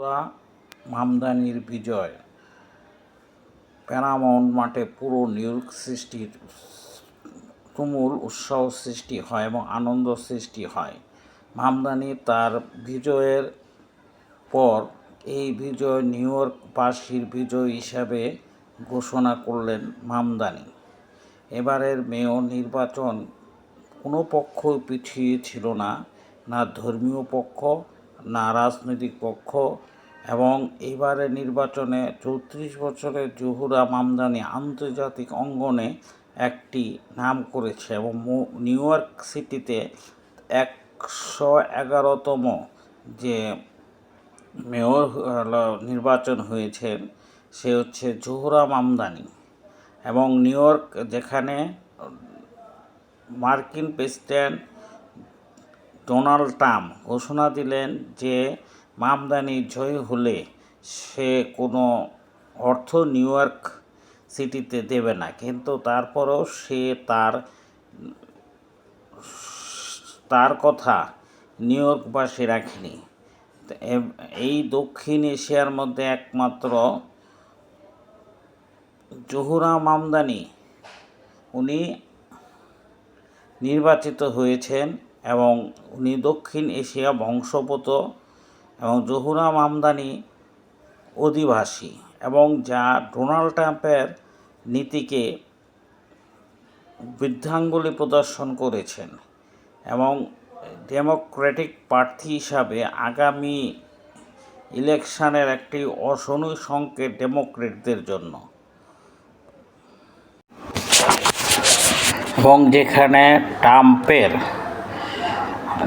পুরা মামদানির বিজয়। প্যারামাউন্ট মাঠে পুরো নিউইয়র্ক সৃষ্টির তুমুল উৎসাহ সৃষ্টি হয় এবং আনন্দ সৃষ্টি হয়। মামদানি তার বিজয়ের পর এই বিজয় নিউ ইয়র্কবাসীর বিজয় হিসাবে ঘোষণা করলেন মামদানি। এবারের মেয়র নির্বাচন কোনো পক্ষ পিছিয়ে ছিল না না ধর্মীয় পক্ষ, না রাজনৈতিক পক্ষ এবং এবারের নির্বাচনে চৌত্রিশ বছরের জহুরা মামদানি আন্তর্জাতিক অঙ্গনে একটি নাম করেছে এবং নিউ ইয়র্ক সিটিতে একশো এগারোতম যে মেয়র নির্বাচন হয়েছেন সে হচ্ছে জোহরা মামদানি এবং নিউ ইয়র্ক যেখানে মার্কিন প্রেসিডেন্ট ডোনাল্ড ট্রাম্প ঘোষণা দিলেন যে মামদানি জয় হলে সে কোনো অর্থ নিউ ইয়র্ক সিটিতে দেবে না। কিন্তু তারপরও সে তার তার কথা নিউ ইয়র্কবাসী রাখেনি। এই দক্ষিণ এশিয়ার মধ্যে একমাত্র জহুরা মামদানি, উনি নির্বাচিত হয়েছেন এবং উনি দক্ষিণ এশিয়া বংশগত এবং জহুরা মামদানি অধিবাসী এবং যা ডোনাল্ড ট্রাম্পের নীতিকে বৃদ্ধাঙ্গুলি প্রদর্শন করেছেন এবং ডেমোক্রেটিক প্রার্থী হিসাবে আগামী ইলেকশনের একটি অশনি সংকেত ডেমোক্রেটদের জন্য। এবং যেখানে ট্রাম্পের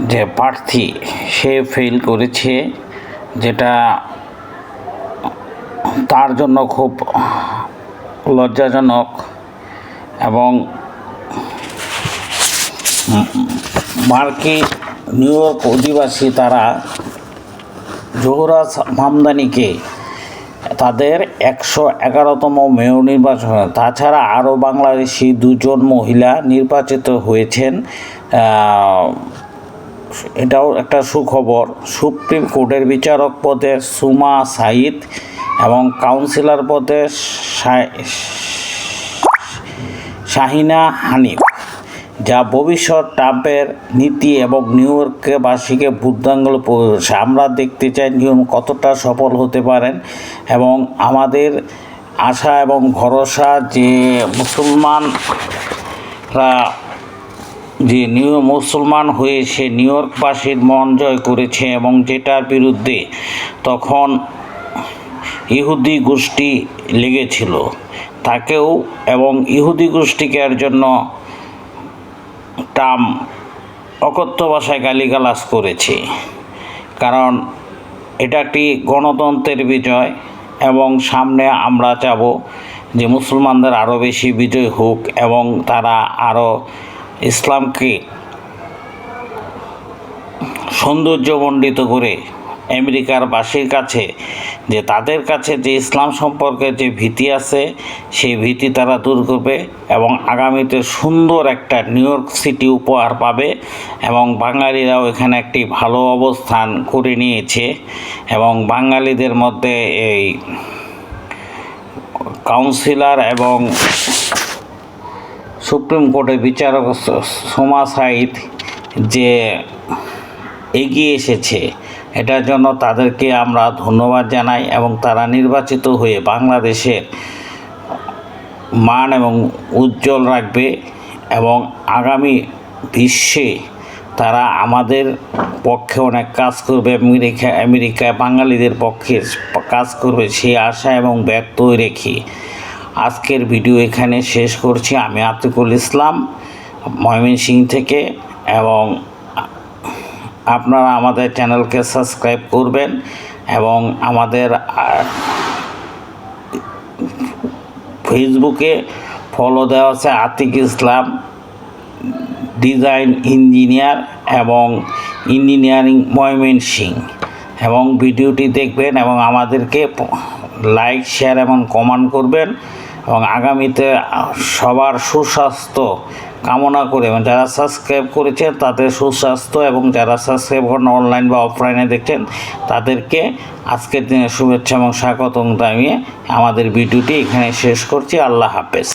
যে প্রার্থী, সে ফেল করেছে যেটা তার জন্য খুব লজ্জাজনক এবং মার্কিন নিউ ইয়র্ক অধিবাসী তারা জোহরা মামদানিকে তাদের একশো এগারোতম মেয়র নির্বাচন তাছাড়া আরও বাংলাদেশি দুজন মহিলা নির্বাচিত হয়েছেন এটাও একটা সুখবর। সুপ্রিম কোর্টের বিচারক পদে সুমা সাইদ এবং কাউন্সিলর পদে শাহিনা হানিফ, যা ভবিষ্যৎ ট্রাম্পের নীতি এবং নিউ ইয়র্কবাসীকে বুদ্ধাঙ্গল পৌঁছে আমরা দেখতে চাই নিয়ম কতটা সফল হতে পারেন এবং আমাদের আশা এবং ভরসা যে মুসলমানরা যে নিউ মুসলমান হয়ে সে নিউ ইয়র্কবাসীর মন জয় করেছে এবং যেটার বিরুদ্ধে তখন ইহুদি গোষ্ঠী লেগেছিল তাকেও এবং ইহুদি গোষ্ঠীকে জন্য ট্রাম্প অকথ্য ভাষায় গালিগালাজ করেছে। কারণ এটা একটি গণতন্ত্রের বিজয় এবং সামনে আমরা চাব যে মুসলমানদের আরও বেশি বিজয় হোক এবং তারা আরও ইসলামকে সৌন্দর্যমণ্ডিত করে আমেরিকার বাসীর কাছে যে তাদের কাছে যে ইসলাম সম্পর্কে যে ভীতি আছে, সেই ভীতি তারা দূর করবে এবং আগামীতে সুন্দর একটা নিউ ইয়র্ক সিটি উপহার পাবে এবং বাঙালিরাও এখানে একটি ভালো অবস্থান করে নিয়েছে এবং বাঙালিদের মধ্যে এই কাউন্সিলর এবং সুপ্রিম কোর্টের বিচারক সোমা সাইদ যে এগিয়ে এসেছে, এটার জন্য তাদেরকে আমরা ধন্যবাদ জানাই এবং তারা নির্বাচিত হয়ে বাংলাদেশের মান এবং উজ্জ্বল রাখবে এবং আগামী বিশ্বে তারা আমাদের পক্ষে অনেক কাজ করবে। আমেরিকা, আমেরিকায় বাঙালিদের পক্ষে কাজ করবে। সেই আশা এবং ব্যর্থ রেখে আজকের ভিডিও এখানে শেষ করছি। আমি আতিকুল ইসলাম, ময়মনসিং থেকে এবং আপনারা আমাদের চ্যানেলকে সাবস্ক্রাইব করবেন এবং আমাদের ফেসবুকে ফলো দেওয়া আছে আতিক ইসলাম, ডিজাইন ইঞ্জিনিয়ার এবং ইঞ্জিনিয়ারিং ময়মেন সিং এবং ভিডিওটি দেখবেন এবং আমাদেরকে লাইক, শেয়ার এবং কমেন্ট করবেন এবং আগামীতে সবার সুস্বাস্থ্য কামনা করে এবং যারা সাবস্ক্রাইব করেছেন তাদের সুস্বাস্থ্য এবং যারা সাবস্ক্রাইব করেন অনলাইন বা অফলাইনে দেখছেন তাদেরকে আজকের দিনের শুভেচ্ছা এবং স্বাগতম জানিয়ে আমাদের ভিডিওটি এখানে শেষ করছি। আল্লাহ হাফেজ।